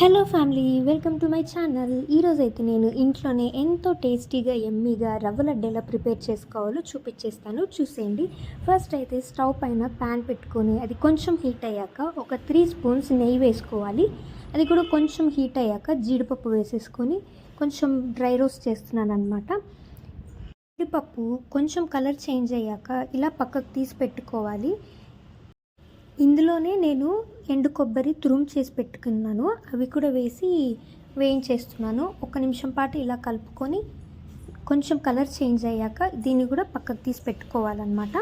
Hello family welcome to my channel ఈరోజైతే నేను ఇంట్లోనే ఎంతో టేస్టీగా ఎమ్మీగా రవ్వ లడ్డు ఎలా ప్రిపేర్ చేసుకోవాలో చూపించేస్తాను చూసేయండి. ఫస్ట్ అయితే స్టవ్ పైన ప్యాన్ పెట్టుకొని అది కొంచెం హీట్ అయ్యాక ఒక త్రీ స్పూన్స్ నెయ్యి వేసుకోవాలి. అది కూడా కొంచెం హీట్ అయ్యాక జీడిపప్పు వేసేసుకొని కొంచెం డ్రై రోస్ట్ చేస్తున్నాను అనమాట జీడిపప్పు కొంచెం కలర్ చేంజ్ అయ్యాక ఇలా పక్కకు తీసి పెట్టుకోవాలి. ఇందులోనే నేను ఎండు కొబ్బరి తురుము చేసి పెట్టుకున్నాను. అవి కూడా వేసి వేయించేస్తున్నాను. ఒక నిమిషం పాటు ఇలా కలుపుకొని కొంచెం కలర్ చేంజ్ అయ్యాక దీన్ని కూడా పక్కకు తీసి పెట్టుకోవాలన్నమాట.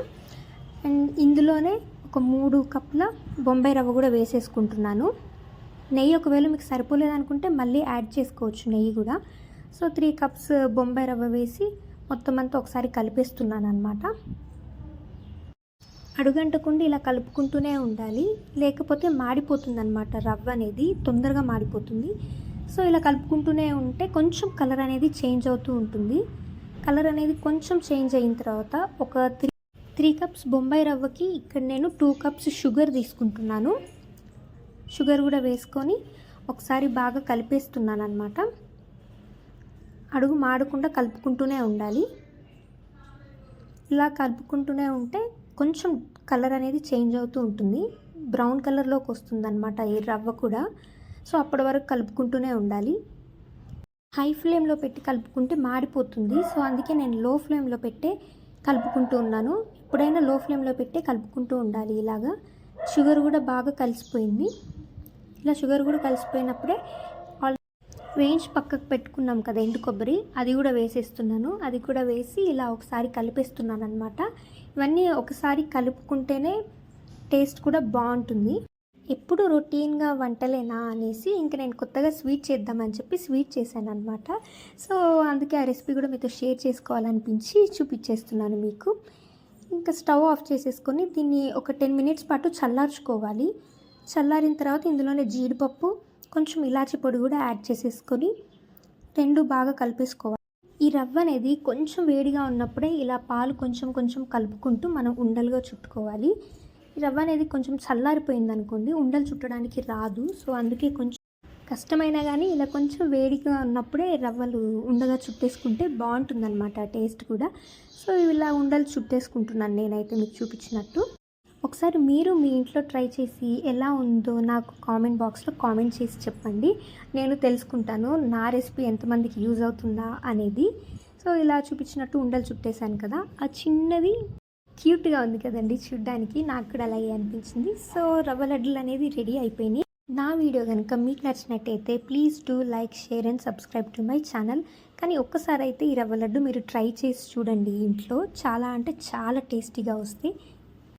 అండ్ ఇందులోనే ఒక మూడు కప్పుల బొంబాయి రవ్వ కూడా వేసేసుకుంటున్నాను. నెయ్యి ఒకవేళ మీకు సరిపోలేదనుకుంటే మళ్ళీ యాడ్ చేసుకోవచ్చు నెయ్యి కూడా. సో త్రీ కప్స్ బొంబాయి రవ్వ వేసి మొత్తం అంతా ఒకసారి కలిపేస్తున్నాను అనమాట అడుగంటకుండా ఇలా కలుపుకుంటూనే ఉండాలి. లేకపోతే మాడిపోతుందన్నమాట రవ్వ అనేది తొందరగా మాడిపోతుంది. సో ఇలా కలుపుకుంటూనే ఉంటే కొంచెం కలర్ అనేది చేంజ్ అవుతూ ఉంటుంది. కలర్ అనేది కొంచెం చేంజ్ అయిన తర్వాత ఒక త్రీ త్రీ కప్స్ బొంబాయి రవ్వకి ఇక్కడ నేను టూ కప్స్ షుగర్ తీసుకుంటున్నాను. షుగర్ కూడా వేసుకొని ఒకసారి బాగా కలిపేస్తున్నాను అనమాట అడుగు మాడకుండా కలుపుకుంటూనే ఉండాలి. ఇలా కలుపుకుంటూనే ఉంటే కొంచెం కలర్ అనేది చేంజ్ అవుతూ ఉంటుంది. బ్రౌన్ కలర్లోకి వస్తుంది అనమాట ఈ రవ్వ కూడా. సో అప్పటి వరకు కలుపుకుంటూనే ఉండాలి. హై ఫ్లేమ్లో పెట్టి కలుపుకుంటే మాడిపోతుంది. సో అందుకే నేను లో ఫ్లేమ్లో పెట్టే కలుపుకుంటూ ఉన్నాను. ఎప్పుడైనా లో ఫ్లేమ్లో పెట్టే కలుపుకుంటూ ఉండాలి ఇలాగా. షుగర్ కూడా బాగా కలిసిపోయింది. ఇలా షుగర్ కూడా కలిసిపోయినప్పుడే వేయించి పక్కకు పెట్టుకున్నాం కదా ఎండు కొబ్బరి అది కూడా వేసేస్తున్నాను. అది కూడా వేసి ఇలా ఒకసారి కలిపేస్తున్నాను అనమాట ఇవన్నీ ఒకసారి కలుపుకుంటేనే టేస్ట్ కూడా బాగుంటుంది. ఎప్పుడు రొటీన్గా వంటలేనా అనేసి ఇంకా నేను కొత్తగా స్వీట్ చేద్దామని చెప్పి స్వీట్ చేశాను అనమాట సో అందుకే ఆ రెసిపీ కూడా మీతో షేర్ చేసుకోవాలనిపించి చూపించేస్తున్నాను మీకు. ఇంకా స్టవ్ ఆఫ్ చేసేసుకొని దీన్ని ఒక టెన్ మినిట్స్ పాటు చల్లార్చుకోవాలి. చల్లారిన తర్వాత ఇందులోనే జీడిపప్పు కొంచెం ఇలాచి పొడి కూడా యాడ్ చేసేసుకొని రెండు బాగా కలిపేసుకోవాలి. ఈ రవ్వ అనేది కొంచెం వేడిగా ఉన్నప్పుడే ఇలా పాలు కొంచెం కొంచెం కలుపుకుంటూ మనం ఉండలుగా చుట్టుకోవాలి. ఈ రవ్వ అనేది కొంచెం చల్లారిపోయింది అనుకోండి ఉండలు చుట్టడానికి రాదు. సో అందుకే కొంచెం కష్టమైనా కానీ ఇలా కొంచెం వేడిగా ఉన్నప్పుడే రవ్వలు ఉండగా చుట్టేసుకుంటే బాగుంటుందన్నమాట టేస్ట్ కూడా. సో ఇలా ఉండలు చుట్టేసుకుంటున్నాను నేనైతే మీకు చూపించినట్టు. ఒకసారి మీరు మీ ఇంట్లో ట్రై చేసి ఎలా ఉందో నాకు కామెంట్ బాక్స్లో కామెంట్ చేసి చెప్పండి. నేను తెలుసుకుంటాను నా రెసిపీ ఎంతమందికి యూజ్ అవుతుందా అనేది. సో ఇలా చూపించినట్టు ఉండలు చుట్టేశాను కదా. ఆ చిన్నది క్యూట్గా ఉంది కదండి చూడ్డానికి. నాకు కూడా అలాగే అనిపించింది. సో రవ్వ లడ్డులు అనేది రెడీ అయిపోయినాయి. నా వీడియో కనుక మీకు నచ్చినట్టయితే please do like share and subscribe to my channel. కానీ ఒక్కసారి అయితే ఈ రవ్వ లడ్డు మీరు ట్రై చేసి చూడండి ఇంట్లో. చాలా అంటే చాలా టేస్టీగా వస్తాయి.